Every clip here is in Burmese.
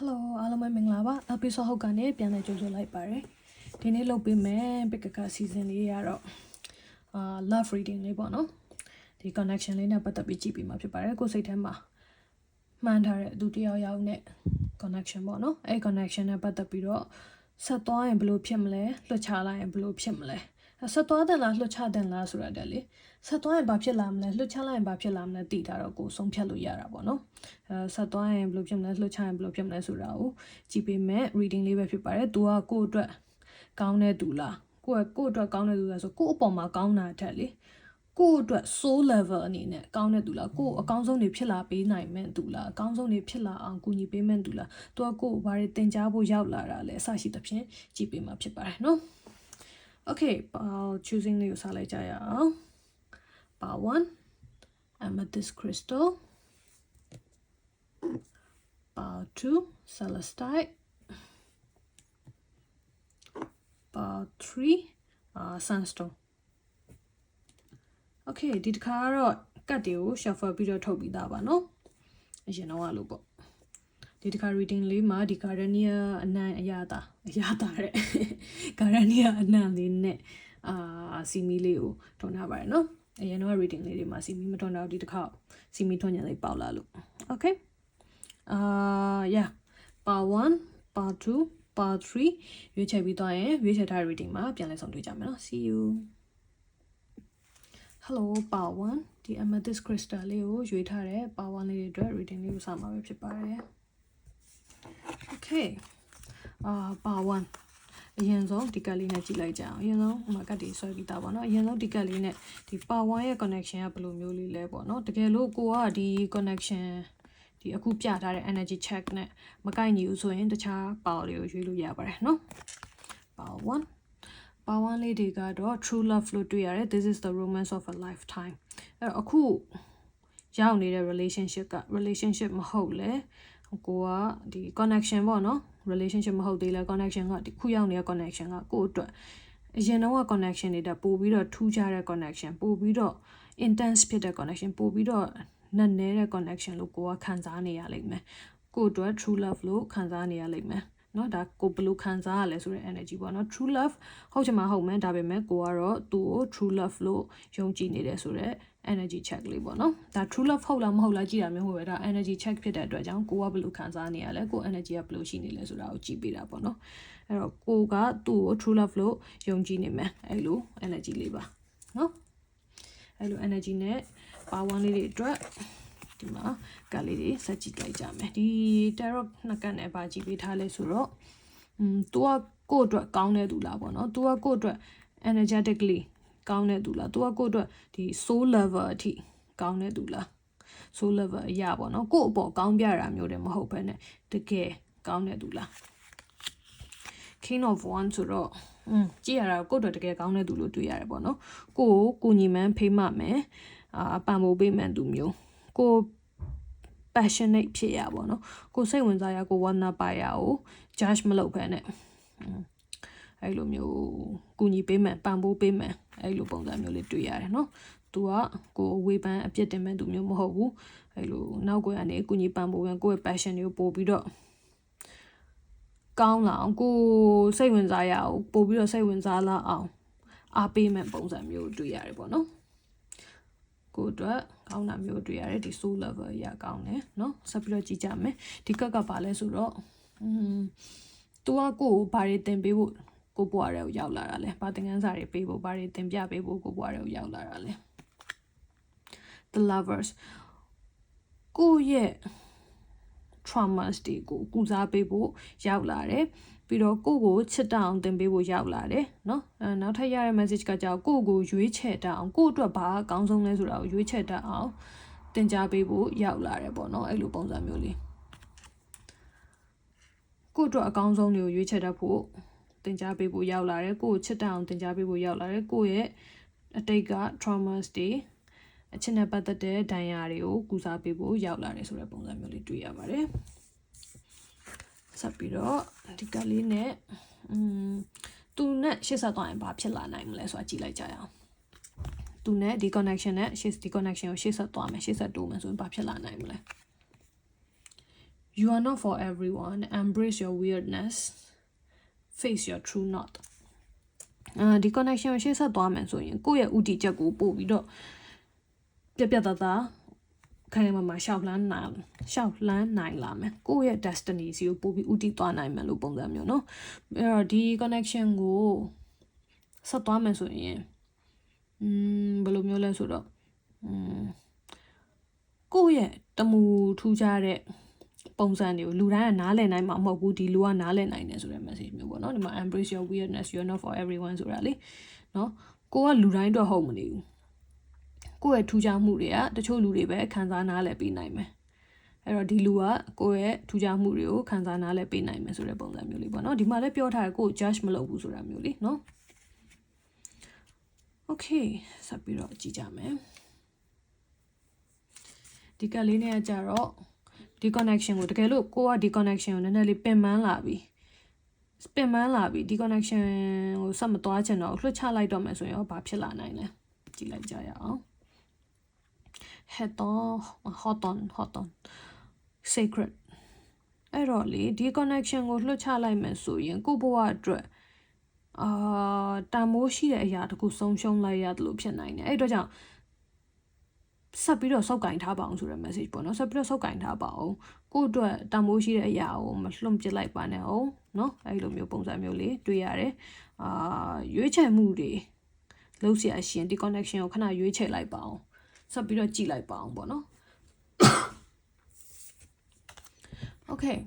Hello အားလုံးပဲမင်္ဂလာပါ episode ဟုတ်ကနေပြန်လည်ကြိုဆိုလိုက်ပါရယ်ဒီနေ့လုပ်ပေးမယ် pick a card season လေးရတော့အာ love reading လေးပေါ့နော်ဒီ connection လေးနဲ့ပတ်သက်ပြီးကြည့်ပြီးမှာဖြစ်ပါတယ်ကိုယ်စိတ်ထဲမှာမှန်းထားတဲ့သူတစ်ယောက်ယောက်နဲ့ connection ပေါ့နော်အဲ့ connection နဲ့ပတ်သက်ပြီးတော့ဆက်သွားရင်ဘယ်လိုဖြစ်မလဲလွှတ်ချလိုက်ရင်ဘယ်လိုဖြစ်မလဲအဲ့ ဆက်သွားတယ်လားလွှတ်ချတယ်လားဆိုတာတက်လေဆက်သွားရင်ဘာဖြစ်လာမလဲလွှတ်ချလိုက်ရင်ဘာဖြစ်လာမလဲသိတာတော့ကိုယ်ဆုံးဖြတ်လို့ရတာပေါ့နော်အဲဆက်သွားရင်ဘယ်လိုဖြစ်မလဲလွှတ်ချရင်ဘယ်လိုဖြစ်မလဲဆိုတာကိုကြည့်ပေးမယ် reading လေးပဲဖြစ်ပါတယ်သူကကိုယ့်အတွက်ကောင်းတဲ့သူလားကိုယ့်ကိုယ့်အတွက်ကောင်းတဲ့သူလားဆိုကိုယ့်အပေါ်မှာကောင်းတာတက်လေကိုယ့်အတွက် soul level အနေနဲ့ကောင်းတဲ့သူလားကိုယ့်အကောင်းဆုံးတွေဖြစ်လာပေးနိုင်မဲ့သူလားအကောင်းဆုံးတွေဖြစ်လာအောင်ကူညီပေးမဲ့သူလားသူကကိုယ့်ဘာတွေသင်ကြားဖို့ရောက်လာတာလဲအစရှိသဖြင့်ကြည့်ပေးမှာဖြစ်ပါတယ်နော် Okay ပေါ choosing လေးကိုစလိုက်ကြရအောင်ပါ1 amethyst crystal ပါ2 celestite ပါ3 uh, sunstone Okay ဒီတစ်ခါကတော့ကတ်တွေကို shuffle ပြီးတော့ထုတ်ပြီးသားပါနော်အရင်တော့လို့ပေါ့ ဒီတစ်ခါ reading လေးမှာဒီ gardenia အနံ့အရသာအရသာတဲ့ gardenia အနံ့လေးနဲ့အာစီမီလေးကိုထုံထားပါတယ်နော်အရင်တော့ reading လေးတွေမှာစီမီမထုံတော့ဒီတစ်ခါစီမီထုံညာလေးပေါက်လာလို့ okay အာ yeah part 1 part 2 part 3ရွေးချယ်ပြီးသွားရင်ရွေးချယ်ထားတဲ့ reading မှာပြန်လည်ဆောင်တွေ့ကြမယ်နော် see you hello part 1ဒီ amethyst crystal လေးကိုရွေးထားတဲ့ part 1လေးတွေအတွက် reading လေးကိုစမှာပဲဖြစ်ပါတယ် okay အာ part 1အရင်ဆုံးဒီကတ်လေးနဲ့ကြည့်လိုက်ကြအောင်အရင်ဆုံးဟိုမှာကတ်တွေဆွဲပြီးသားပေါ့နော်အရင်ဆုံးဒီကတ်လေးနဲ့ဒီ power 1ရဲ့ connection ကဘယ်လိုမျိုးလေးလဲပေါ့နော်တကယ်လို့ကိုကဒီ connection ဒီအခုပြထားတဲ့ energy check နဲ့မကိုက်ညီဘူးဆိုရင်တခြား power တွေကိုရွေးလို့ရပါတယ်နော် power 1 power 1လေးတွေကတော့ true love လို့တွေ့ရတယ် this is the romance of a lifetime အဲ့တော့အခုရောက်နေတဲ့ relationship က relationship မဟုတ်လေ ကိုကဒီ connection ပေါ့နော် relationship မဟုတ်သေးလဲ connection ကဒီခုရောက်နေတဲ့ connection ကကိုယ့်အတွက်အရင်တော့ connection တွေတက်ပို့ပြီးတော့ထူးခြားတဲ့ connection ပို့ပြီးတော့ intense ဖြစ်တဲ့ connection ပို့ပြီးတော့နက်နဲတဲ့ connection လို့ကိုကခံစားနေရလိမ့်မယ်ကိုယ့်အတွက် true love လို့ခံစားနေရလိမ့်မယ်เนาะဒါကိုဘယ်လိုခံစားရလဲဆိုတဲ့ energy ပေါ့เนาะ true love ဟုတ်ချင်မှဟုတ်မယ်ဒါပေမဲ့ကိုကတော့သူ့ကို true love လို့ယုံကြည်နေတယ်ဆိုတော့ energy check လေးပေါ့နော်ဒါ true love ဟုတ်လားမဟုတ်လားကြည့်တာမျိုးဟုတ်ပဲဒါ energy check ဖြစ်တဲ့အတွက်ကြောင့်ကိုကဘယ်လိုခံစားနေရလဲကို energy ကဘယ်လိုရှိနေလဲဆိုတာကိုကြည့်ပေးတာပေါ့နော်အဲ့တော့ကိုကသူ့ကို true love လို့ယုံကြည်နေမယ်အဲ့လို energy လေးပါနော်အဲ့လို energy နဲ့ power လေးတွေအတွက်ဒီမှာကလေးတွေဆက်ကြည့်လိုက်ကြမယ်ဒီ tarot နှစ်ကတ်နဲ့ပါကြည့်ပေးထားလဲဆိုတော့อืม तू ကကိုယ့်အတွက်ကောင်းတဲ့သူလားပေါ့နော် तू ကကိုယ့်အတွက် energetically ကောင်းတဲ့သူလား तू ကကိုယ့်အတွက်ဒီ soul level အထိကောင်းတဲ့သူလား soul level အရာပေါ့နော်ကိုယ့်အပေါ်ကောင်းပြတာမျိုးတွေမဟုတ်ဘဲနဲ့တကယ်ကောင်းတဲ့သူလား king of one ဆိုတော့อืมကြည့်ရတာကိုယ့်အတွက်တကယ်ကောင်းတဲ့သူလို့တွေ့ရတယ်ပေါ့နော်ကိုကိုကိုညီမန်းဖိမ့်မှမယ်အာပံမိုးပေးမှန်သူမျိုးကို passionate ဖြစ်ရပါတော့ကိုစိတ်ဝင်စားရကိုဝမ်းနာပါရကို judge မလုပ်ဖ ೇನೆ အဲ့လိုမျိုးကူညီပေးမှန်ပံ့ပိုးပေးမှန် အဲ့လိုပုံစံမျိုးလေးတွေ့ရတယ်နော်သူကကိုဝေဖန်အပြစ်တင်မဲ့သူမျိုးမဟုတ်ဘူးအဲ့လိုနောက်ကွယ်ကနေကူညီပံ့ပိုးရင်ကိုယ့်ရဲ့ passion တွေကိုပို့ပြီးတော့ကောင်းလာအောင်ကိုစိတ်ဝင်စားရအောင်ပို့ပြီးတော့စိတ်ဝင်စားလာအောင်အားပေးမဲ့ပုံစံမျိုးတွေ့ရတယ်ပေါ့နော်ကိုအတွက်ကောင်းတာမျိုးတွေ့ရတယ်ဒီ soul level ရကောင်းတယ်เนาะဆက်ပြီးတော့ကြည့်ကြမယ်ဒီကက်ကပါလဲဆိုတော့อืมသူကကိုကိုဘာတွေတင်ပေးဖို့ ကိုဘွားတွေကိုရောက်လာတာလဲဘာသင်ခန်းစာတွေပေးဖို့ဘာတွေတင်ပြပေးဖို့ကိုဘွားတွေကိုရောက်လာတာလဲ the lovers ကိုရဲ့ traumas တွေကိုကုစားပေးဖို့ရောက်လာတယ်ပြီးတော့ကိုကိုချစ်တအောင်သင်ပေးဖို့ရောက်လာတယ်เนาะအဲနောက်ထပ်ရတဲ့ message ကကြောက်ကိုကိုရွေးချယ်တအောင်ကိုအတွက်ဘာအကောင်းဆုံးလဲဆိုတာကိုရွေးချယ်တအောင်သင်ကြားပေးဖို့ရောက်လာတယ်ပေါ့เนาะအဲ့လိုပုံစံမျိုးလေးကိုအတွက်အကောင်းဆုံးတွေကိုရွေးချယ်တတ်ဖို့ သင်ကြားပေးဖို့ရောက်လာတယ်ကိုကိုချစ်တအောင်သင်ကြားပေးဖို့ရောက်လာတယ်ကိုရဲ့အတိတ်က traumas တွေအချစ်နဲ့ပတ်သက်တဲ့ဒဏ်ရာတွေကိုကုစားပေးဖို့ရောက်လာတယ်ဆိုတဲ့ပုံစံမျိုးလေးတွေ့ရပါတယ်ဆက်ပြီးတော့ဒီကလေးနဲ့อืมသူနဲ့ရှေ့ဆက်သွားရင်ဘာဖြစ်လာနိုင်မလဲဆိုတာကြည့်လိုက်ကြရအောင်သူနဲ့ဒီ connection နဲ့ရှေ့ဒီ connection ကိုရှေ့ဆက်သွားမယ်ရှေ့ဆက်တိုးမယ်ဆိုရင်ဘာဖြစ်လာနိုင်မလဲ you are not for everyone embrace your weirdness face your true not အာဒီ connection ကိုရှေ့ဆက်သွားမယ်ဆိုရင်ကိုယ့်ရဲ့ဥတီချက်ကိုပို့ပြီးတော့ပြက်ပြက်သားသားခိုင်ခိုင်မာမာရှောက်လန်းနိုင်ရှောက်လန်းနိုင်လာမယ်ကိုယ့်ရဲ့ destiny စီကိုပို့ပြီးဥတီသွားနိုင်မယ်လို့ပုံစံမျိုးเนาะအဲ့တော့ဒီ connection ကိုဆက်သွားမယ်ဆိုရင်อืมဘယ်လိုမျိုးလဲဆိုတော့อืมကိုယ့်ရဲ့တမူထူးခြားတဲ့ ပုံစံတွေကိုလူတိုင်းကနားလည်နိုင်မှာမဟုတ်ဘူးဒီလူကနားလည်နိုင်တယ်ဆိုတဲ့ message မျိုးပေါ့နော်ဒီမှာ embrace your weirdness you're not for everyone ဆိုတာလေနော်ကိုကလူတိုင်းတော့ဟုတ်မနေဘူးကိုယ့်ရဲ့ထူးခြားမှုတွေကတချို့လူတွေပဲခံစားနားလည်ပေးနိုင်မယ်အဲ့တော့ဒီလူကကိုယ့်ရဲ့ထူးခြားမှုတွေကိုခံစားနားလည်ပေးနိုင်မယ်ဆိုတဲ့ပုံစံမျိုးလေးပေါ့နော်ဒီမှာလည်းပြောထားတယ်ကိုယ် judge မလုပ်ဘူးဆိုတာမျိုးလေးနော် okay ဆက်ပြီးတော့ကြည့်ကြမယ်ဒီကလေးနဲ့ကြတော့ ဒီ connection ကိုတကယ်လို့ကိုကဒီ connection ကိုနည်းနည်းလေးပင်ပန်းလာပြီပင်ပန်းလာပြီဒီ connection ကိုဆက်မသွားချင်တော့လွှတ်ချလိုက်တော့မယ်ဆိုရင်ရောဘာဖြစ်လာနိုင်လဲကြည့်လိုက်ကြရအောင် head on hot on hot on sacred အဲ့တော့လေဒီ connection ကိုလွှတ်ချလိုက်မယ်ဆိုရင်ကိုဘဝအတွက်အာတန်မိုးရှိတဲ့အရာတခုဆုံးရှုံးလိုက်ရတယ်လို့ဖြစ်နိုင်တယ်အဲ့တော့ကြောင့် ဆက်ပြီးတော့စောက်ကင်ထားပါအောင်ဆိုတဲ့ message ပေါ့နော်ဆက်ပြီးတော့စောက်ကင်ထားပါအောင်ကို့အတွက်တန်မိုးရှိတဲ့အရာကိုမလွန့်ပစ်လိုက်ပါနဲ့အောင်နော်အဲ့လိုမျိုးပုံစံမျိုးလေးတွေ့ရတယ်အာရွေးချယ်မှုတွေလုပ်เสียရှင်ဒီ connection ကိုခဏရွေးချယ်လိုက်ပါအောင်ဆက်ပြီးတော့ကြည့်လိုက်ပါအောင်ပေါ့နော် okay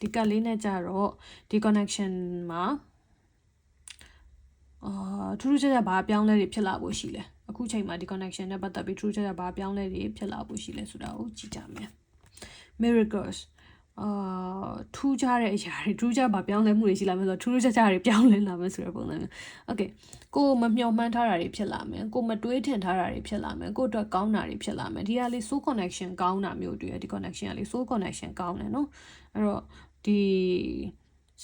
ဒီကလေးနဲ့ကြတော့ဒီ connection မှာအာထူးထူးခြားခြားဘာအပြောင်းလဲတွေဖြစ်လာဖို့ရှိလဲ အခုချိန်မှာဒီ connection နဲ့ပတ်သက်ပြီးထူးထူးခြားခြားဘာအပြောင်းလဲတွေဖြစ်လာဖို့ရှိလဲဆိုတာကိုကြည့်ကြမယ် miracles အာထူးခြားတဲ့အရာတွေထူးခြားဘာပြောင်းလဲမှုတွေရှိလာမယ်ဆိုတော့ထူးထူးခြားခြားတွေပြောင်းလဲလာမယ်ဆိုတဲ့ပုံစံမျိုး okay ကိုမမျှော်မှန်းထားတာတွေဖြစ်လာမယ်ကိုမတွေးထင်ထားတာတွေဖြစ်လာမယ်ကိုအတွက်ကောင်းတာတွေဖြစ်လာမယ်ဒီကလေး soul connection ကောင်းတာမျိုးတွေ့ရဒီ connection ကလေး soul connection ကောင်းတယ်နော်အဲ့တော့ဒီ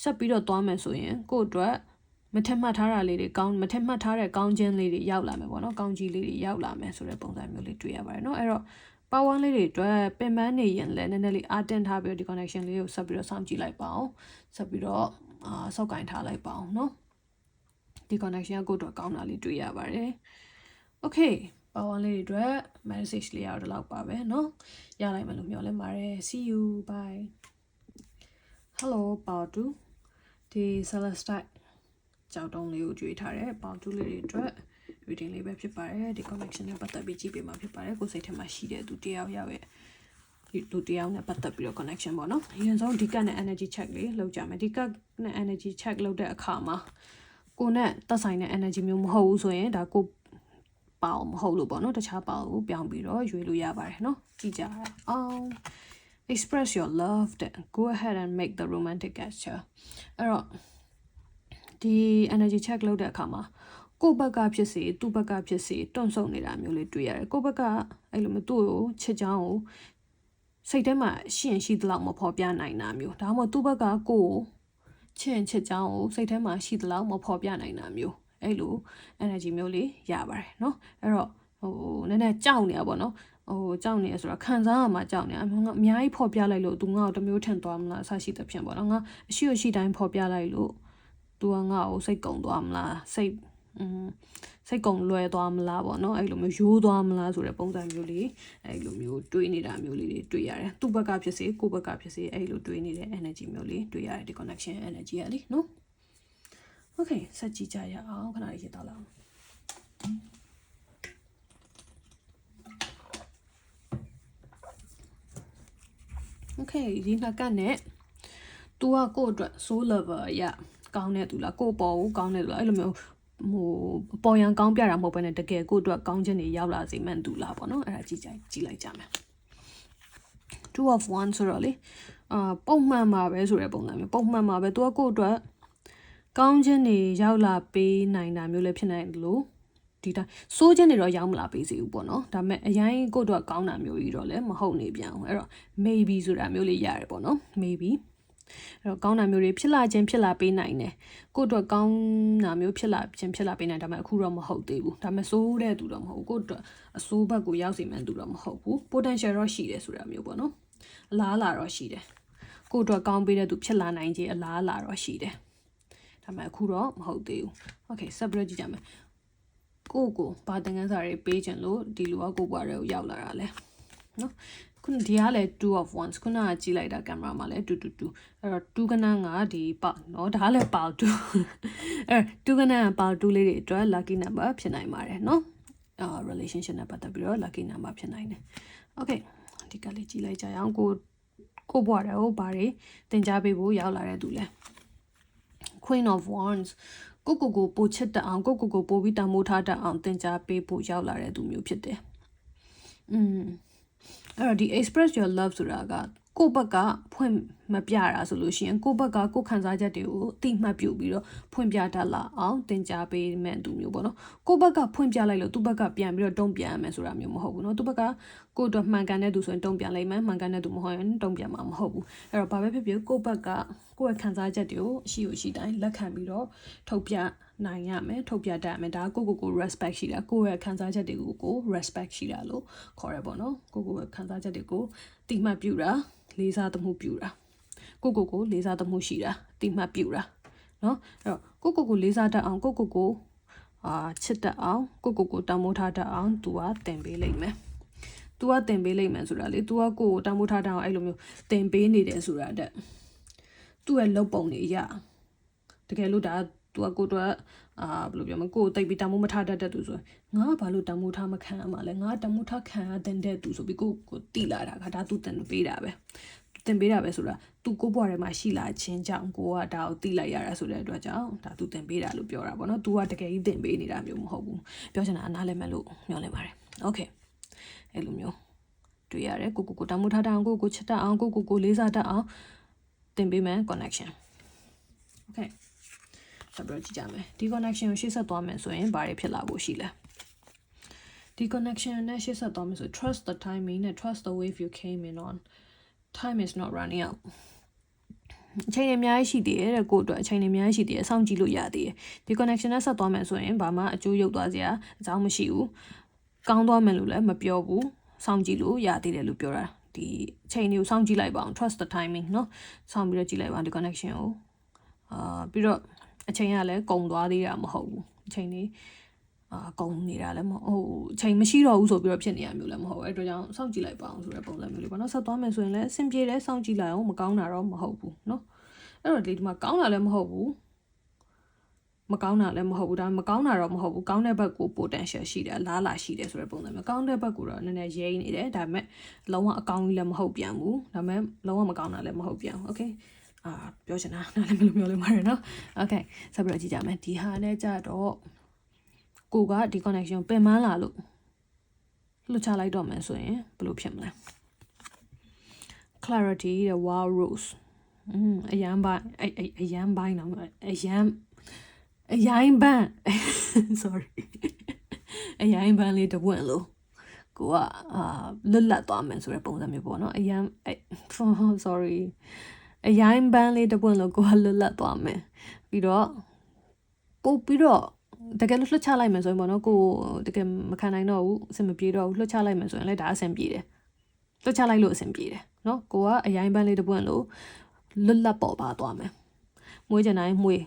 ဆက်ပြီးတော့သွားမယ်ဆိုရင်ကိုအတွက် မထက်မှတ်ထားတာလေးတွေကောင်းမထက်မှတ်ထားတဲ့ကောင်းခြင်းလေးတွေရောက်လာမယ်ပေါ့နော်ကောင်းကြီးလေးတွေရောက်လာမယ်ဆိုတဲ့ပုံစံမျိုးလေးတွေ့ရပါတယ်နော်အဲ့တော့ power လေးတွေအတွက်ပင်ပန်းနေရင်လည်းနည်းနည်းလေးအားတင်ထားပြီးတော့ဒီ connection လေးကိုဆက်ပြီးတော့စောင့်ကြည့်လိုက်ပါအောင်ဆက်ပြီးတော့အာစောက်ကင်ထားလိုက်ပါအောင်နော်ဒီ connection ကိုတော့ကောင်းတာလေးတွေ့ရပါတယ် okay power လေးတွေအတွက် message လေးရတော့လောက်ပါပဲเนาะရလိုက်မယ်လို့မျှော်လင့်ပါတယ် see you bye hello power 2ဒီ celestite ကြောက်တုံးလေးကိုကြွေးထားတဲ့ power 2လေးတွေအတွက် reading လေးပဲဖြစ်ပါတယ်ဒီ connection နဲ့ပတ်သက်ပြီးကြည့်ပေးမှာဖြစ်ပါတယ်ကိုယ်စိတ်ထဲမှာရှိတဲ့သူတယောက်ယောက်ရဲ့ဒီသူတယောက်နဲ့ပတ်သက်ပြီးတော့ connection ပေါ့နော်အရင်ဆုံးဒီကတ်နဲ့ energy check လေးလုပ်ကြမယ်ဒီကတ်နဲ့ energy check လုပ်တဲ့အခါမှာကိုနဲ့သက်ဆိုင်တဲ့ energy မျိုးမဟုတ်ဘူးဆိုရင်ဒါကိုပါအောင်မဟုတ်လို့ပေါ့နော်တခြားပါကိုပြောင်းပြီးတော့ရွေးလို့ရပါတယ်နော်ကြည့်ကြရအောင် express your love then go ahead and make the romantic gesture အဲ့တော့ ဒီ energy check လုပ်တဲ့အခါမှာကိုယ့်ဘက်ကဖြစ်စေသူ့ဘက်ကဖြစ်စေတွန့်ဆုတ်နေတာမျိုးလေးတွေ့ရတယ်ကိုယ့်ဘက်ကအဲ့လိုမျိုးသူ့ကိုချစ်ချောင်းကိုစိတ်ထဲမှာရှိရင်ရှိသလောက်မဖော်ပြနိုင်တာမျိုးဒါမှမဟုတ်သူ့ဘက်ကကိုယ်ချစ်ချစ်ချောင်းကိုစိတ်ထဲမှာရှိသလောက်မဖော်ပြနိုင်တာမျိုးအဲ့လို energy မျိုးလေးရပါတယ်เนาะအဲ့တော့ဟိုနည်းနည်းကြောက်နေတာပေါ့နော်ဟိုကြောက်နေရဆိုတော့ခံစားရမှာကြောက်နေအများကြီးဖော်ပြလိုက်လို့သူငါ့ကိုတမျိုးထင်သွားမလားအဆရှိတဲ့ဖြစ်ပေါ့နော်ငါအရှိအရှိတိုင်းဖော်ပြလိုက်လို့ သူကငါ့ကိုစိတ်ကုံသွားမလားစိတ်อืมစိတ်ကုံလွယ်သွားမလားပေါ့နော်အဲ့လိုမျိုးရိုးသွားမလားဆိုတဲ့ပုံစံမျိုးလေးအဲ့လိုမျိုးတွေးနေတာမျိုးလေးတွေတွေ့ရတယ်သူ့ဘက်ကဖြစ်စေကိုယ့်ဘက်ကဖြစ်စေအဲ့လိုတွေးနေတဲ့ energy မျိုးလေးတွေ့ရတယ်ဒီ connection energy อ่ะလीနော် okay ဆက်ကြည့်ကြရအောင်ခဏလေးရေးတော့လောက် okay ဒီနှစ်ကတ်နဲ့ तू ကကိုယ့်အတွက် soul level ရ ကောင်းတဲ့သူလားကိုယ့်ပေါ်ကိုကောင်းတဲ့သူလားအဲ့လိုမျိုးဟိုပေါ်ရန်ကောင်းပြတာမဟုတ်ဘဲနဲ့တကယ်ကိုယ့်အတွက်ကောင်းခြင်းတွေရောက်လာစေမှန်သူလားပေါ့နော်အဲ့ဒါကြည့်ကြကြည့်လိုက်ကြမယ်2 of 1ဆိုတော့လေအာပုံမှန်မှာပဲဆိုတဲ့ပုံစံမျိုးပုံမှန်မှာပဲ तू ကကိုယ့်အတွက်ကောင်းခြင်းတွေရောက်လာပေးနိုင်တာမျိုးလည်းဖြစ်နိုင်တယ်လို့ဒီတိုင်းစိုးခြင်းတွေတော့ရောက်မလာပေးစေဘူးပေါ့နော်ဒါပေမဲ့အရင်ကိုယ့်အတွက်ကောင်းတာမျိုးကြီးတော့လည်းမဟုတ်နေပြန်ဘူးအဲ့တော့ maybe ဆိုတာမျိုးလေးရတယ်ပေါ့နော် maybe အဲ့တော့ကောင်းတာမျိုးတွေဖြစ်လာခြင်းဖြစ်လာပေးနိုင်တယ်ကိုယ့်အတွက်ကောင်းတာမျိုးဖြစ်လာခြင်းဖြစ်လာပေးနိုင်ဒါပေမဲ့အခုတော့မဟုတ်သေးဘူးဒါပေမဲ့စိုးတဲ့သူတော့မဟုတ်ဘူးကိုယ့်အတွက်အစိုးဘက်ကိုရောက်စီမှန်းသူတော့မဟုတ်ဘူး potential တော့ရှိတယ်ဆိုတာမျိုးပေါ့နော်အလားအလာတော့ရှိတယ်ကိုယ့်အတွက်ကောင်းပေးတဲ့သူဖြစ်လာနိုင်ခြင်းအလားအလာတော့ရှိတယ်ဒါပေမဲ့အခုတော့မဟုတ်သေးဘူး okay ဆက်ပြီးတော့ကြည့်ကြမယ်ကိုကိုဘာတင်ကန်းစာတွေပေးခြင်းလို့ဒီလူကကိုဘွားတွေကိုရောက်လာတာလဲနော် ခုနဒီကလည်း2 of ones ခုနကကြည့်လိုက်တာကင်မရာမှာလည်း2 2 2အဲ့တော့2ကနန်းကဒီပေါ့နော်ဒါကလည်းပေါ2အဲ့2ကနန်းကပေါ2လေးတွေအတွက် lucky number ဖြစ်နိုင်ပါတယ်နော်အာ relationship နဲ့ပတ်သက်ပြီးတော့ lucky number ဖြစ်နိုင်တယ် okay ဒီကလေးကြည့်လိုက်ကြရအောင်ကိုကိုဘွားတွေကိုဘာတွေသင်ကြားပေးဖို့ရောက်လာတဲ့သူလဲ Queen of Wands ကိုကိုကိုပိုချစ်တတ်အောင်ကိုကိုကိုပိုပြီးတမိုးထားတတ်အောင်သင်ကြားပေးဖို့ရောက်လာတဲ့သူမျိုးဖြစ်တယ်။อืมအဲ့တော့ ဒီ express your love ဆိုတာက ကိုယ့်ဘက်ကဖွင့်မပြတာဆိုလို့ရှိရင်ကိုယ့်ဘက်ကကိုယ်ခံစားချက်တွေကိုအတိမှတ်ပြုပြီးတော့ဖွင့်ပြတတ်လာအောင်သင်ကြားပေးမဲ့သူမျိုးပေါ့နော်ကိုယ့်ဘက်ကဖွင့်ပြလိုက်လို့သူ့ဘက်ကပြန်ပြီးတော့တုံ့ပြန်ရမယ်ဆိုတာမျိုးမဟုတ်ဘူးနော်သူ့ဘက်ကကိုယ့်အတွက်မှန်ကန်တဲ့သူဆိုရင်တုံ့ပြန်လိုက်မယ်မှန်ကန်တဲ့သူမဟုတ်ရင်တုံ့ပြန်မှာမဟုတ်ဘူးအဲ့တော့ဘာပဲဖြစ်ဖြစ်ကိုယ့်ဘက်ကကိုယ့်ရဲ့ခံစားချက်တွေကိုအရှိကိုရှိတိုင်းလက်ခံပြီးတော့ထုတ်ပြနိုင်ရမယ်ထုတ်ပြတတ်ရမယ်ဒါကကိုကိုကို respect ရှိတာကိုယ့်ရဲ့ခံစားချက်တွေကိုကို respect ရှိတာလို့ခေါ်ရပေါ့နော်ကိုကိုရဲ့ခံစားချက်တွေကိုတိမှတ်ပြုတာ လေးစားသမှုပြုတာကိုကိုကိုလေးစားသမှုရှိတာတိမှတ်ပြုတာနော်အဲ့တော့ကိုကိုကိုလေးစားတတ်အောင်ကိုကိုကိုအာချစ်တတ်အောင်ကိုကိုကိုတန်မိုးထားတတ်အောင် तू ကတင်ပေးလိမ့်မယ် तू ကတင်ပေးလိမ့်မယ်ဆိုတာလေ तू ကကိုကိုတန်မိုးထားတတ်အောင်အဲ့လိုမျိုးတင်ပေးနေတယ်ဆိုတာတက်သူ့ရဲ့လုပ်ပုံတွေအရာတကယ်လို့ဒါ သူကကိုတော့အာဘယ်လိုပြောမလဲကိုယ်တိတ်ပြီးတမိုးမထားတတ်တဲ့သူဆိုငါကဘာလို့တမိုးထားမခံအမှလဲငါတမိုးထားခံရတဲ့သူဆိုပြီးကိုကိုတိလာတာကဒါသူတင်ပေးတာပဲတင်ပေးတာပဲဆိုတာသူကိုဘွားထဲမှာရှိလာခြင်းကြောင့်ကိုကဒါကိုတိလိုက်ရတာဆိုတဲ့အတွက်ကြောင့်ဒါသူတင်ပေးတာလို့ပြောတာပေါ့နော်။ तू ကတကယ်ကြီးတင်ပေးနေတာမျိုးမဟုတ်ဘူး။ပြောချင်တာအနားလည်းမဲ့လို့မျှော်လင့်ပါတယ်။ Okay အဲ့လိုမျိုးတွေ့ရတယ်ကိုကိုကိုတမိုးထားတအောင်ကိုကိုချစ်တအောင်ကိုကိုကိုလေးစားတအောင်တင်ပေးမယ် connection okay ဆက်ပြီးကြည့်ကြမယ်ဒီ connection ကိုရှေ့ဆက်သွားမယ်ဆိုရင်ဘာတွေဖြစ်လာဖို့ရှိလဲဒီ connection နဲ့ရှေ့ဆက်သွားမယ်ဆို trust the timing နဲ့ trust the wave you came in on time is not running out အချိန်အများကြီးရှိသေးတယ်တဲ့ကိုအတွက်အချိန်အများကြီးရှိသေးတယ်စောင့်ကြည့်လို့ရသေးတယ်ဒီ connection နဲ့ဆက်သွားမယ်ဆိုရင်ဘာမှအကျိုးရုပ်သွားစရာအကြောင်းမရှိဘူးကောင်းသွားမယ်လို့လည်းမပြောဘူးစောင့်ကြည့်လို့ရသေးတယ်လို့ပြောတာဒီအချိန်တွေကိုစောင့်ကြည့်လိုက်ပါအောင် trust the timing เนาะစောင့်ပြီးတော့ကြည့်လိုက်ပါဒီ connection ကိုအာပြီးတော့ အချိန်ကလည်းကုံသွားသေးတာမဟုတ်ဘူးအချိန်လေးအာကုံနေတာလည်းမဟုတ်အချိန်မရှိတော့ဘူးဆိုပြီးတော့ဖြစ်နေရမျိုးလည်းမဟုတ်အဲ့တော့ကြောင့်စောင့်ကြည့်လိုက်ပါအောင်ဆိုတဲ့ပုံစံမျိုးလေးပေါ့နော်ဆက်သွားမယ်ဆိုရင်လည်းအဆင်ပြေတယ်စောင့်ကြည့်လိုက်အောင်မကောင်းတာတော့မဟုတ်ဘူးเนาะအဲ့တော့ဒီဒီမှာကောင်းတာလည်းမဟုတ်ဘူးမကောင်းတာလည်းမဟုတ်ဘူးဒါမကောင်းတာတော့မဟုတ်ဘူးကောင်းတဲ့ဘက်ကို potential ရှိတယ်အလားလာရှိတယ်ဆိုတဲ့ပုံစံမျိုးကောင်းတဲ့ဘက်ကိုတော့နည်းနည်းရိမ့်နေတယ်ဒါပေမဲ့လုံးဝအကောင်းကြီးလည်းမဟုတ်ပြန်ဘူးဒါပေမဲ့လုံးဝမကောင်းတာလည်းမဟုတ်ပြန်ဘူး okay အာပြောချင်တာနားလည်းမလို့ပြောလို့မှာရနော် okay ဆက်ပြီးတော့ကြည့်ကြမယ်ဒီဟာနဲ့ကြတော့ကိုကဒီ connection ပင်မလာလို့လွှတ်ချလိုက်တော့မယ်ဆိုရင်ဘယ်လိုဖြစ်မလဲ clarity တဲ့ wow rose อืมအရန်ပိုင်းအအရန်ပိုင်းတော့အရန်အရင်ပန်း sorry အရင်ပန်းလေးတပွင့်လို့ကိုကအာလွတ်လပ်သွားမယ်ဆိုတဲ့ပုံစံမျိုးပေါ့နော်အရင် sorry အရင်ပန်းလေးတပွင့်လို့ကိုကလွတ်လပ်သွားမယ်ပြီးတော့ပို့ပြီးတော့တကယ်လို့လွှတ်ချလိုက်မယ်ဆိုရင်ပေါ့နော်ကိုတကယ်မခံနိုင်တော့ဘူးအဆင်မပြေတော့ဘူးလွှတ်ချလိုက်မယ်ဆိုရင်လည်းဒါအဆင်ပြေတယ်လွှတ်ချလိုက်လို့အဆင်ပြေတယ်နော်ကိုကအရင်ပန်းလေးတပွင့်လို့လွတ်လပ်ပေါ်ပါသွားမယ်မွေးကြတိုင်းမွေး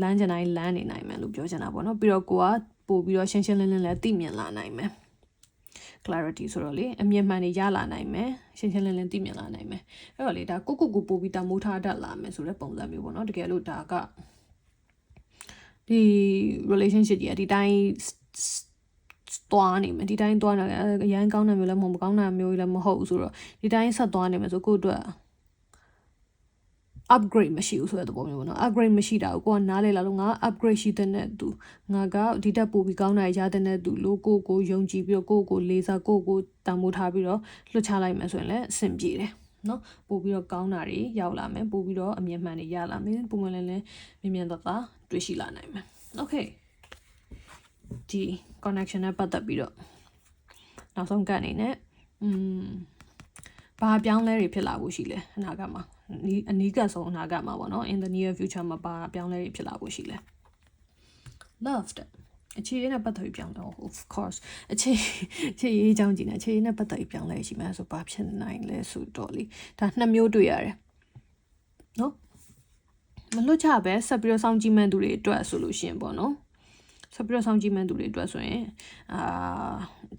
လမ်းကြတိုင်းလမ်းနေနိုင်မယ်လို့ပြောချင်တာပေါ့နော်ပြီးတော့ကိုကပို့ပြီးတော့ရှင်းရှင်းလင်းလင်းလည်းသိမြင်လာနိုင်မယ် clarity ဆိုတော့လေအမြင်မှန်တွေရလာနိုင်မယ်ရှင်းရှင်းလင်းလင်းသိမြင်လာနိုင်မယ်အဲ့တော့လေဒါကိုကိုကိုပို့ပြီးတမိုးထားတတ်လာမယ်ဆိုတဲ့ပုံစံမျိုးပေါ့နော်တကယ်လို့ဒါကဒီ relationship ကြီးဒီတိုင်းသွားနေမယ်ဒီတိုင်းသွားနေအရန်ကောင်းတယ်မျိုးလည်းမဟုတ်မကောင်းတာမျိုးလည်းမဟုတ်ဘူးဆိုတော့ဒီတိုင်းဆက်သွားနေမယ်ဆိုကို့အတွက် upgrade မရှိဘူးဆိုတဲ့သဘောမျိုးပေါ့နော် upgrade မရှိတာကိုကိုကနားလေလာလို့ငါ upgrade ရှိတဲ့နဲ့သူငါကဒီတက်ပို့ပြီးကောင်းတာရတဲ့နဲ့သူလို့ကိုကိုယုံကြည်ပြီးတော့ကိုကိုလေးစားကိုကိုတန်ဖိုးထားပြီးတော့လွှတ်ချလိုက်မယ်ဆိုရင်လည်းအဆင်ပြေတယ်နော်ပို့ပြီးတော့ကောင်းတာတွေရောက်လာမယ်ပို့ပြီးတော့အမြင်မှန်တွေရလာမယ်ပုံမှန်လည်းလည်းမြင်မြန်သက်သာတွေ့ရှိလာနိုင်မယ် okay ဒီ connection နဲ့ပတ်သက်ပြီးတော့နောက်ဆုံးကအနေနဲ့อืมဘာပြောင်းလဲတွေဖြစ်လာဖို့ရှိလဲအနာဂတ်မှာနီး အနီးကပ်ဆုံးအနာဂတ်မှာပေါ့နော် in the near future မှာဘာပြောင်းလဲတွေဖြစ်လာဖို့ရှိလဲ loved အခြေအနေနဲ့ပတ်သက်ပြီးပြောင်းတော့ of course အခြေအခြေရေးအကြောင်းကြည့်နေအခြေအနေနဲ့ပတ်သက်ပြီးပြောင်းလဲရှိမှဆိုဘာဖြစ်နိုင်လဲဆိုတော့လေဒါနှစ်မျိုးတွေ့ရတယ်နော်မလွတ်ချပဲဆက်ပြီးတော့စောင့်ကြည့်မှန်းသူတွေအတွက်ဆိုလို့ရှိရင်ပေါ့နော် ဆက်ပြီးတော့စောင့်ကြည့်မှန်းသူတွေအတွက်ဆိုရင်အာ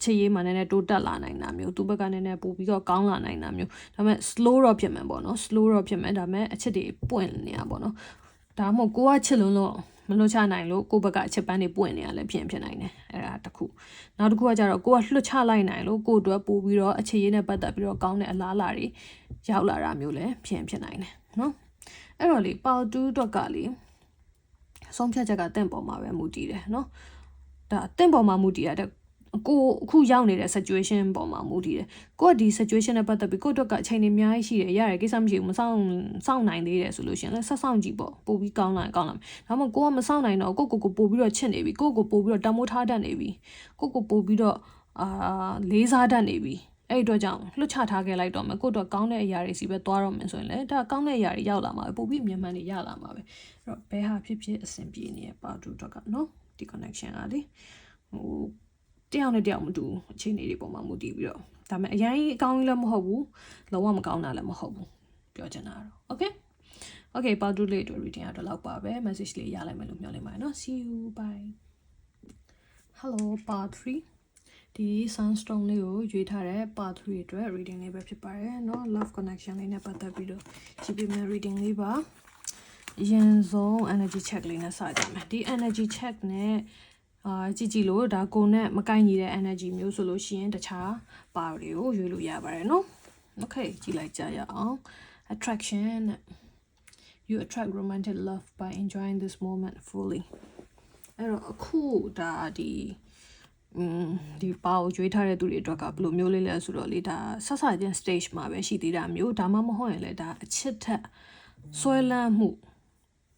ချေရေးမှနည်းနည်းတိုးတက်လာနိုင်တာမျိုးသူဘက်ကနည်းနည်းပို့ပြီးတော့ကောင်းလာနိုင်တာမျိုးဒါပေမဲ့ slow တော့ဖြစ်မှာပေါ့နော် slow တော့ဖြစ်မှာဒါပေမဲ့အချက်တွေပွင့်နေတာပေါ့နော်ဒါမှမဟုတ်ကိုကချစ်လုံးလို့မလွတ်ချနိုင်လို့ကိုယ့်ဘက်ကအချက်ပန်းတွေပွင့်နေရလဲဖြစ်ဖြစ်နိုင်တယ်အဲ့ဒါတစ်ခုနောက်တစ်ခုကကြတော့ကိုကလွတ်ချလိုက်နိုင်လို့ကိုယ့်အတွက်ပို့ပြီးတော့အခြေရေးနဲ့ပတ်သက်ပြီးတော့ကောင်းတဲ့အလားအလာတွေရောက်လာတာမျိုးလည်းဖြစ်ဖြစ်နိုင်တယ်နော်အဲ့တော့လေပေါတူးအတွက်ကလေ ဆုံးဖြတ်ချက်ကတင့်ပေါ်မှာပဲမူတည်တယ်နော်ဒါတင့်ပေါ်မှာမူတည်ရတဲ့ကိုအခုရောက်နေတဲ့ situation ပေါ်မှာမူတည်တယ်ကိုကဒီ situation နဲ့ပတ်သက်ပြီးကိုအတွက်ကအချိန်တွေအများကြီးရှိတယ်ရတယ်ကိစ္စမရှိဘူးမဆောင်စောင့်နိုင်သေးတယ်ဆိုလို့ရှိရင်လည်းဆက်ဆောင်ကြည့်ပေါ့ပို့ပြီးကောင်းလာရင်ကောင်းလာမယ်ဒါမှမဟုတ်ကိုကမဆောင်နိုင်တော့ကိုကိုကိုပို့ပြီးတော့ချစ်နေပြီကိုကိုပို့ပြီးတော့တမိုးထားတတ်နေပြီကိုကိုပို့ပြီးတော့အာလေးစားတတ်နေပြီ အဲ့အတွက်ကြောင့်လွတ်ချထားခဲ့လိုက်တော့မယ်ကိုတော့ကောင်းတဲ့အရာတွေစီပဲသွားတော့မယ်ဆိုရင်လည်းဒါကောင်းတဲ့အရာတွေရောက်လာမှာပဲပို့ပြီးအမြဲမှန်တွေရလာမှာပဲအဲ့တော့ဘဲဟာဖြစ်ဖြစ်အဆင်ပြေနေရပါတူတော့ကနော်ဒီ connection ကလေဟိုတယောက်နဲ့တယောက်မတူအခြေအနေတွေပေါ်မှာမူတည်ပြီးတော့ဒါပေမဲ့အရင်အကောင်းကြီးလည်းမဟုတ်ဘူးလုံးဝမကောင်းတာလည်းမဟုတ်ဘူးပြောချင်တာတော့ okay okay ပါတူလေးတို့ reading ကတော့လောက်ပါပဲ message လေးရလိုက်မယ်လို့မျှော်လင့်ပါတယ်နော် see you bye hello part 3 ဒီ sunstone လေးကိုရွေးထားတဲ့ part 3အတွက် reading လေးပဲဖြစ်ပါတယ်เนาะ love connection လေးနဲ့ပတ်သက်ပြီးတော့ကြည့်ပေးမယ် reading လေးပါအရင်ဆုံး energy check လေးနဲ့စကြမယ်ဒီ energy check နဲ့အာကြည့်ကြည့်လို့ဒါကိုနဲ့မကိုက်ညီတဲ့ energy မျိုးဆိုလို့ရှိရင်တခြားပါတွေကိုရွေးလို့ရပါတယ်เนาะ okay ကြည့်လိုက်ကြရအောင် attraction you attract romantic love by enjoying this moment fully အဲ့တော့အခုဒါဒီอืม ဒီပါကိုကျွေးထားတဲ့သူတွေအတွက်ကဘယ်လိုမျိုးလေးလဲဆိုတော့လေဒါဆက်ဆချင်း stage မှာပဲရှိသေးတာမျိုးဒါမှမဟုတ်ရင်လည်းဒါအချစ်ထက်ဆွဲလန်းမှု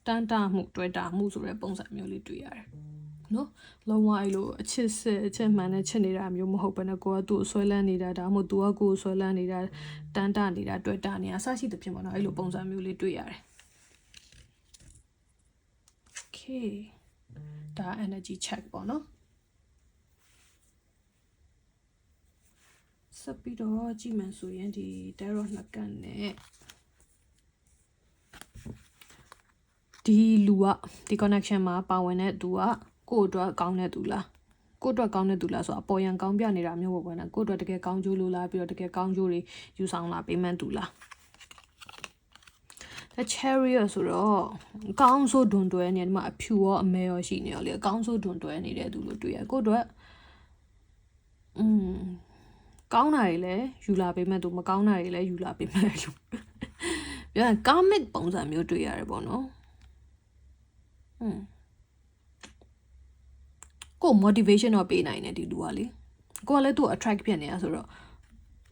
တန်တာမှုတွေ့တာမှုဆိုတဲ့ပုံစံမျိုးလေးတွေ့ရတယ်နော်လုံးဝအဲ့လိုအချစ်စစ်အချစ်မှန်နဲ့ချစ်နေတာမျိုးမဟုတ်ဘဲနဲ့ကိုကသူ့ကိုဆွဲလန်းနေတာဒါမှမဟုတ်သူကကိုယ်ကိုဆွဲလန်းနေတာတန်တာနေတာတွေ့တာနေတာအစရှိသဖြင့်ပေါ့နော်အဲ့လိုပုံစံမျိုးလေးတွေ့ရတယ် Okay ဒါ energy check ပေါ့နော် ဆက်ပြီးတော့ကြည့်မှန်ဆိုရင်ဒီ tarot နှစ်ကန်နဲ့ဒီလူကဒီ connection မှာပါဝင်တဲ့သူကကိုယ့်အတွက်ကောင်းတဲ့သူလားကိုယ့်အတွက်ကောင်းတဲ့သူလားဆိုတော့အပေါ်ယံကောင်းပြနေတာမျိုးပေါ့ကွာနော်ကိုယ့်အတွက်တကယ်ကောင်းကျိုးလို့လားပြီးတော့တကယ်ကောင်းကျိုးတွေယူဆောင်လာပေးမှန်းသူလား the chariot ဆိုတော့အကောင်းဆိုးဒွန်တွဲနေတယ်ဒီမှာအဖြူရောအမဲရောရှိနေရောလေအကောင်းဆိုးဒွန်တွဲနေတဲ့သူလို့တွေ့ရကိုယ့်အတွက်อืม ကောင်းတာတွေလည်းယူလာပေးမဲ့သူမကောင်းတာတွေလည်းယူလာပေးမဲ့လူပြောရင် karmic ပုံစံမျိုးတွေ့ရတယ်ပေါ့နော်อืมကို motivation တော့ပေးနိုင်တယ်ဒီလူကလေကိုကလည်းသူ့ attract ဖြစ်နေတာဆိုတော့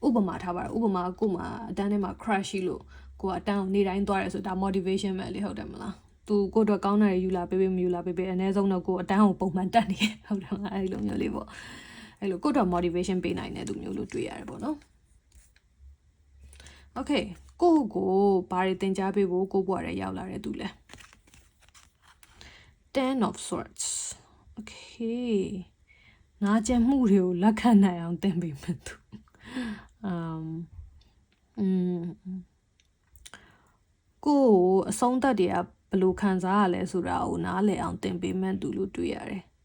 ဥပမာထားပါတော့ဥပမာကိုမှအတန်းထဲမှာ crush ရှိလို့ကိုကအတန်းနေတိုင်းသွားရဲဆိုဒါ motivation ပဲလေဟုတ်တယ်မလားသူကိုတော့ကောင်းတာယူလာပေးပေးမယူလာပေးပေးအနည်းဆုံးတော့ကိုအတန်းကိုပုံမှန်တက်နေဟုတ်တယ်မလားအဲ့လိုမျိုးလေးပေါ့ အဲ့လိုကိုတော့ motivation ပေးနိုင်တဲ့သူမျိုးလို့တွေ့ရတယ်ပေါ့နော် okay ကိုကိုဘာတွေသင်ကြားပေးဖို့ကိုဘွားရဲရောက်လာတဲ့သူလဲ ten of swords okay နာကျင်မှုတွေကိုလက်ခံနိုင်အောင်သင်ပေးမယ်သူ um อืมကိုအဆုံးသက်တွေကဘယ်လိုခံစားရလဲဆိုတာကိုနားလည်အောင်သင်ပေးမှန်းသူလို့တွေ့ရတယ်။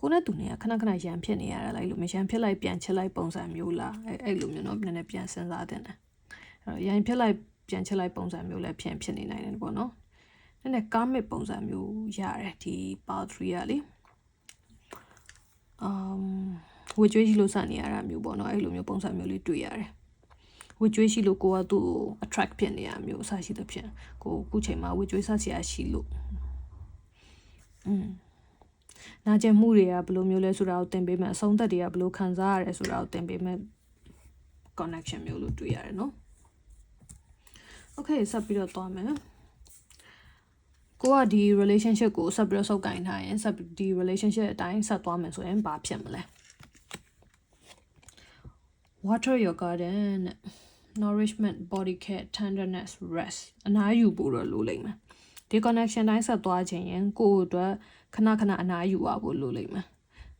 ကိုနဲ့သူနဲ့ခဏခဏရံဖြစ်နေရတာလိုက်လို့မရံဖြစ်လိုက်ပြန်ချစ်လိုက်ပုံစံမျိုးလားအဲ့အဲ့လိုမျိုးเนาะနည်းနည်းပြန်စဉ်းစားတင်တယ်။အဲ့တော့ရံဖြစ်လိုက်ပြန်ချစ်လိုက်ပုံစံမျိုးလည်းဖြစ်ဖြစ်နေနိုင်တယ်ပေါ့နော်။နည်းနည်း karmic ပုံစံမျိုးရတယ်ဒီ power 3ကလေ။ um ဝေကျွေးရှိလို့စနေရတာမျိုးပေါ့နော်အဲ့လိုမျိုးပုံစံမျိုးလေးတွေ့ရတယ်။ဝေကျွေးရှိလို့ကိုကသူ့ကို attract ဖြစ်နေရမျိုးအစရှိသဖြင့်ကိုအခုချိန်မှာဝေကျွေးစချရာရှိလို့อืม နာကျင်မှုတွေကဘယ်လိုမျိုးလဲဆိုတာကိုသင်ပေးမယ်အဆုံးသက်တွေကဘယ်လိုခံစားရတယ်ဆိုတာကိုသင်ပေးမယ် connection မျိုးလို့တွေ့ရတယ်နော် okay ဆက်ပြီးတော့သွားမယ်ကိုကဒီ relationship ကိုဆက်ပြီးတော့စုပ်ကင်ထားရင်ဆက်ဒီ relationship အတိုင်းဆက်သွားမယ်ဆိုရင်ဘာဖြစ်မလဲ water your garden nourishment body care tenderness rest အနားယူဖို့တော့လိုလိမ့်မယ်ဒီ connection တိုင်းဆက်သွားခြင်းရင်ကိုယ့်အတွက် ခဏခဏအနားယူရဖို့လိုလိမ့်မယ်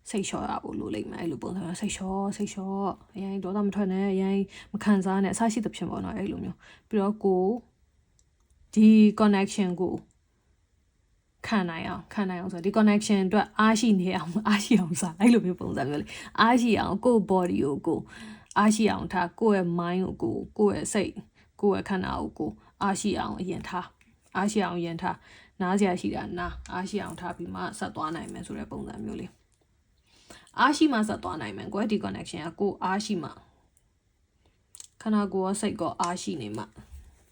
စိတ်လျှော့ရဖို့လိုလိမ့်မယ်အဲ့လိုပုံစံစိတ်လျှော့စိတ်လျှော့အရင်ဒေါသမထွက်နဲ့အရင်မခံစားနဲ့အဆရှိသဖြင့်ပေါ့နော်အဲ့လိုမျိုးပြီးတော့ကိုဒီ connection ကိုခံနိုင်အောင်ခံနိုင်အောင်ဆိုတော့ဒီ connection အတွက်အားရှိနေအောင်အားရှိအောင်စားအဲ့လိုမျိုးပုံစံမျိုးလေအားရှိအောင်ကိုယ့် body ကိုကိုယ်အားရှိအောင်ထားကိုယ့်ရဲ့ mind ကိုကိုယ်ကိုယ့်ရဲ့စိတ်ကိုယ့်ရဲ့ခန္ဓာကိုကိုယ်အားရှိအောင်အရင်ထား အားရှိအောင်အရင်ထားနားစရာရှိတာနားအားရှိအောင်ထားပြီးမှဆက်သွားနိုင်မယ်ဆိုတဲ့ပုံစံမျိုးလေးအားရှိမှဆက်သွားနိုင်မယ်ကိုယ့်ဒီ connection ကကိုယ်အားရှိမှခန္ဓာကိုယ်ရောစိတ်ကောအားရှိနေမှ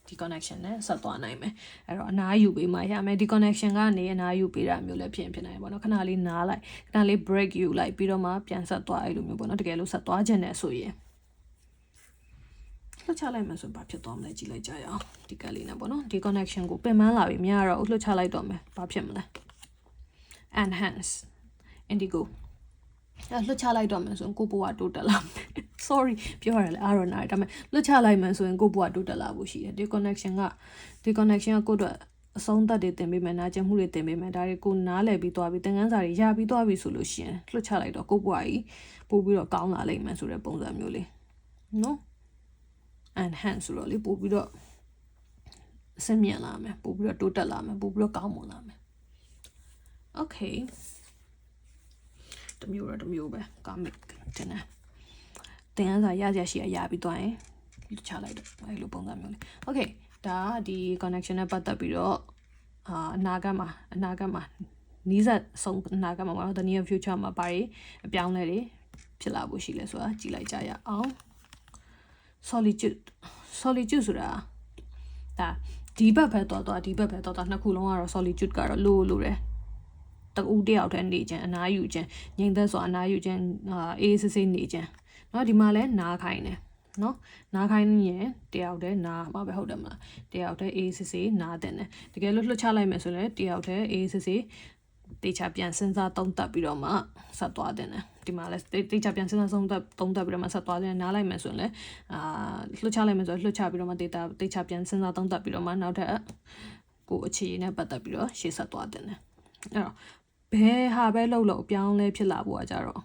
ဒီ connection နဲ့ဆက်သွားနိုင်မယ်အဲ့တော့အနားယူပေးမှရမယ်ဒီ connection ကနေအနားယူပေးတာမျိုးလည်းဖြစ်ရင်ဖြစ်နိုင်တယ်ပေါ့နော်ခဏလေးနားလိုက်ခဏလေး break ယူလိုက်ပြီးတော့မှပြန်ဆက်သွားအဲ့လိုမျိုးပေါ့နော်တကယ်လို့ဆက်သွားခြင်းနဲ့ဆိုရင် လှုပ်ချလိုက်မှဆိုရင်ဘာဖြစ်သွားမလဲကြည့်လိုက်ကြရအောင်ဒီကလေးနဲ့ပေါ့နော်ဒီ connection ကိုပင်ပန်းလာပြီမရတော့လှုပ်ချလိုက်တော့မယ်ဘာဖြစ်မလဲ enhance indigo အဲ့လှုပ်ချလိုက်တော့မယ်ဆိုရင်ကိုယ့်ဘဝတိုးတက်လာမယ် sorry ပြောရတယ်လေအားရနာဒါပေမဲ့လှုပ်ချလိုက်မယ်ဆိုရင်ကိုယ့်ဘဝတိုးတက်လာဖို့ရှိတယ်ဒီ connection ကဒီ connection ကကိုယ့်အတွက်အဆုံးသတ်တွေတင်ပေးမယ်နာကျင်မှုတွေတင်ပေးမယ်ဒါတွေကိုနားလည်ပြီးသွားပြီးသင်ခန်းစာတွေရပြီးသွားပြီဆိုလို့ရှိရင်လှုပ်ချလိုက်တော့ကိုယ့်ဘဝကြီးပို့ပြီးတော့ကောင်းလာလိမ့်မယ်ဆိုတဲ့ပုံစံမျိုးလေးနော် enhance ဆိုတော့လေပို့ပြီးတော့အဆင်မြင့်လာမယ်ပို့ပြီးတော့တိုးတက်လာမယ်ပို့ပြီးတော့ကောင်းမွန်လာမယ် okay တမျိုးတော့တမျိုးပဲ comic တင်တယ်တင်ရစာရကြရှိရရပြီးသွားရင်လူချလိုက်တော့အဲလိုပုံစံမျိုးလေး okay ဒါကဒီ connection နဲ့ပတ်သက်ပြီးတော့အာအနာဂတ်မှာအနာဂတ်မှာနီးစပ်ဆုံးအနာဂတ်မှာပေါ့နော် the near future မှာဘာတွေအပြောင်းလဲတွေဖြစ်လာဖို့ရှိလဲဆိုတာကြည့်လိုက်ကြရအောင် solitude solitude ဆိုတာဒါဒီဘက်ပဲတော့တော့ဒီဘက်ပဲတော့တော့နှစ်ခုလုံးကတော့ solitude ကတော့လိုလိုတယ်တူတယောက်တည်းနေခြင်းအနားယူခြင်းငြိမ်သက်စွာအနားယူခြင်းအာအေးစစ်စစ်နေခြင်းเนาะဒီမှာလဲနားခိုင်းတယ်เนาะနားခိုင်းရင်တယောက်တည်းနားမှာပဲဟုတ်တယ်မလားတယောက်တည်းအေးစစ်စစ်နားတယ်တယ်တကယ်လို့လွှတ်ချလိုက်မယ်ဆိုရင်တယောက်တည်းအေးစစ်စစ် တေချာပြန်စဉ်းစားသုံးသပ်ပြီးတော့မှဆက်သွားတယ်ဒီမှာလဲတေချာပြန်စဉ်းစားသုံးသပ်သုံးသပ်ပြီးတော့မှဆက်သွားတယ်နားလိုက်မယ်ဆိုရင်လည်းအာလွှတ်ချလိုက်မယ်ဆိုရင်လွှတ်ချပြီးတော့မှတေတာတေချာပြန်စဉ်းစားသုံးသပ်ပြီးတော့မှနောက်ထပ်ကိုအခြေအနေနဲ့ပတ်သက်ပြီးတော့ရှေ့ဆက်သွားတယ်အဲ့တော့ဘယ်ဟာပဲလှုပ်လို့အပြောင်းလဲဖြစ်လာဖို့ကကြတော့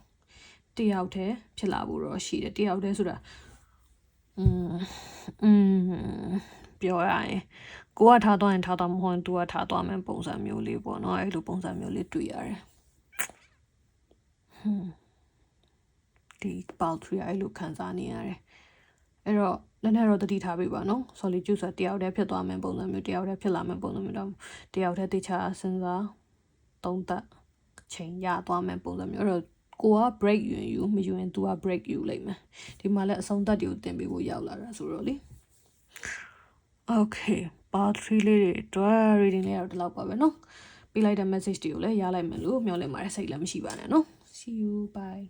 တယောက်တည်းဖြစ်လာဖို့တော့ရှိတယ်တယောက်တည်းဆိုတာอืมอืม ပြောရရင်ကိုကထားသွားရင်ထားသွားမဟုတ်ရင် तू ကထားသွားမယ်ပုံစံမျိုးလေးပေါ့နော်အဲ့လိုပုံစံမျိုးလေးတွေ့ရတယ်ဟွန်းဒီ poultry အဲ့လိုခံစားနေရတယ်အဲ့တော့လည်းနဲ့တော့တတိထားပြီပါနော် solitude ဆိုတယောက်တည်းဖြစ်သွားမယ်ပုံစံမျိုးတယောက်တည်းဖြစ်လာမယ်ပုံစံမျိုးတော့တယောက်တည်းတေချာစဉ်းစားသုံးသပ်ချိန်ရသွားမယ်ပုံစံမျိုးအဲ့တော့ကိုက break ယူရင်ယူမယူရင် तू က break ယူလိုက်မယ်ဒီမှာလည်းအဆုံးသတ်တွေကိုတင်ပေးဖို့ရောက်လာတာဆိုတော့လေ okay part 3လေးတွေအတွက် reading လေးတော့ဒီလောက်ပါပဲเนาะပေးလိုက်တဲ့ message တွေကိုလည်းရလိုက်မယ်လို့မျှော်လင့်ပါတယ်စိတ်လည်းမရှိပါနဲ့เนาะ see you bye